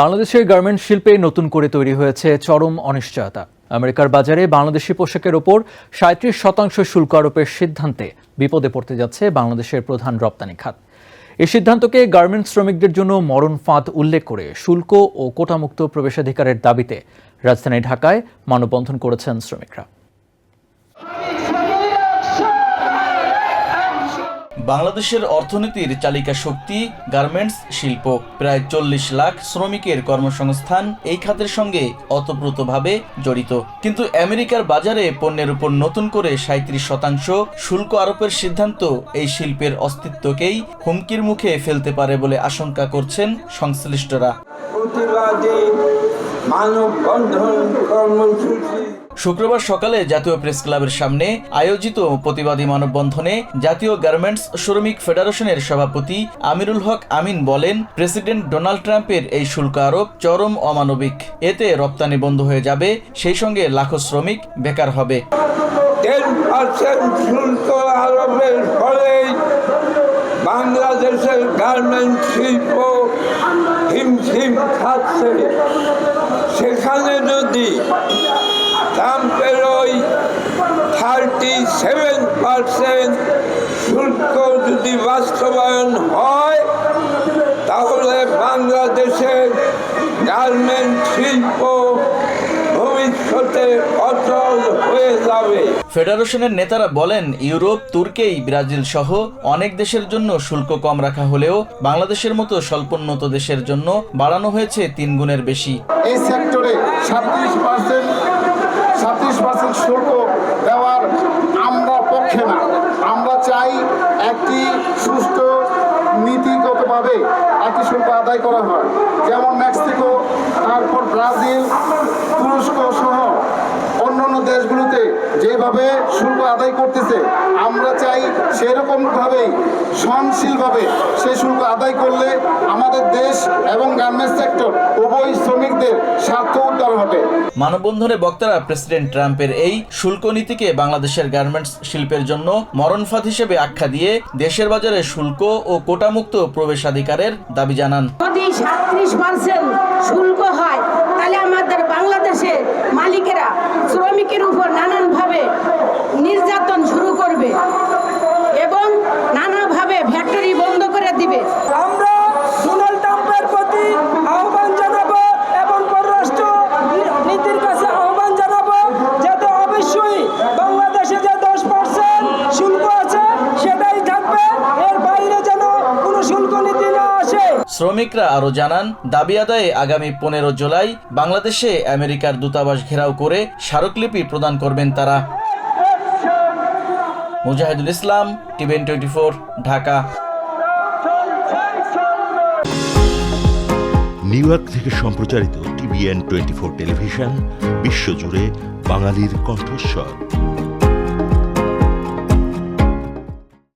বাংলাদেশের গার্মেন্ট শিল্পে নতুন করে তৈরি হয়েছে চরম অনিশ্চয়তা। আমেরিকার বাজারে বাংলাদেশি পোশাকের ওপর সাঁত্রিশ শতাংশ শুল্ক আরোপের সিদ্ধান্তে বিপদে পড়তে যাচ্ছে বাংলাদেশের প্রধান রপ্তানি খাত। এই সিদ্ধান্তকে গার্মেন্টস শ্রমিকদের জন্য মরণ ফাঁদ উল্লেখ করে শুল্ক ও কোটামুক্ত প্রবেশাধিকারের দাবিতে রাজধানী ঢাকায় মানববন্ধন করেছেন শ্রমিকরা। বাংলাদেশের অর্থনীতির চালিকা শক্তি, গার্মেন্টস, শিল্প। প্রায় চল্লিশ লাখ শ্রমিকের কর্মসংস্থান এই খাতের সঙ্গে অতপ্রতভাবে জড়িত। কিন্তু আমেরিকার বাজারে পণ্যের উপর নতুন করে সাঁত্রিশ শতাংশ শুল্ক আরোপের সিদ্ধান্ত এই শিল্পের অস্তিত্বকেই হুমকির মুখে ফেলতে পারে বলে আশঙ্কা করছেন সংশ্লিষ্টরা। কর্মসূচি শুক্রবার সকালে জাতীয় প্রেস ক্লাবের সামনে আয়োজিত প্রতিবাদী মানববন্ধনে জাতীয় গার্মেন্টস শ্রমিক ফেডারেশনের সভাপতি আমিরুল হক আমিন বলেন, প্রেসিডেন্ট ডোনাল্ড ট্রাম্পের এই শুল্ক আরোপ চরম অমানবিক। এতে রপ্তানি বন্ধ হয়ে যাবে, সেই সঙ্গে লাখো শ্রমিক বেকার হবে। বাংলাদেশের গার্মেন্ট শিল্প হিমশিম খাচ্ছে। সেখানে যদি পার্সেন্ট শুল্ক যদি বাস্তবায়ন হয় তাহলে বাংলাদেশের গার্মেন্ট শিল্প ভবিষ্যতে অচল হয়ে যাবে। ফেডারেশনের নেতারা বলেন ইউরোপ তুর্কেই ব্রাজিল সহ অনেক দেশের জন্য শুল্ক কম রাখা হলেও বাংলাদেশের মতো স্বল্পোন্নত দেশের জন্য বাড়ানো হয়েছে তিন গুণের বেশি। এই সেক্টরে সাতত্রিশ পার্সেন্ট সাতত্রিশ পার্সেন্ট শুল্ক দেওয়ার আমরা না আমরা চাই একটি সুষ্ঠু নীতিগতভাবে একটি শুল্ক আদায় করা হয়। যেমন মেক্সিকো, তারপর ব্রাজিল, তুরস্ক সহ অন্যান্য দেশগুলোতে যেভাবে শুল্ক আদায় করতেছে, আমরা চাই সেরকমভাবেই সহনশীলভাবে সেই শুল্ক আদায় করলে আমাদের দেশ এবং গার্মেন্টস সেক্টর উভয় শ্রমিকদের স্বার্থ উদ্ধার হবে মানববন্ধনে বক্তারা প্রেসিডেন্ট ট্রাম্পের এই শুল্ক নীতিকে বাংলাদেশের গার্মেন্টস শিল্পের জন্য মরণফাত হিসেবে আখ্যা দিয়ে দেশের বাজারে শুল্ক ও কোটামুক্ত প্রবেশাধিকারের দাবি জানান। শুল্ক হয়, তাহলে আমাদের মালিকেরা শ্রমিকের উপর নানানভাবে নির্যাতন শুরু করবে এবং নানাভাবে ফ্যাক্টরি বন্ধ করে দিবে আমরা ডোনাল্ড ট্রাম্পের প্রতি আহ্বান জানাব এবং পররাষ্ট্র নীতির কাছে আহ্বান জানাব যাতে অবশ্যই বাংলাদেশে যে দশ পার্সেন্ট শুল্ক আছে সেটাই থাকবে এর বাইরে যেন কোনো শুল্ক নীতি না আসে শ্রমিকরা আরও জানান, দাবি আদায়ে আগামী পনেরো জুলাই বাংলাদেশে আমেরিকার দূতাবাস ঘেরাও করে স্মারকলিপি প্রদান করবেন তারা। Mujahidul Islam TVN twenty four, Dhaka. New York থেকে সম্প্রচারিত টিভিএন টোয়েন্টি ফোর টেলিভিশন, বিশ্বজুড়ে বাঙালির কণ্ঠস্বর।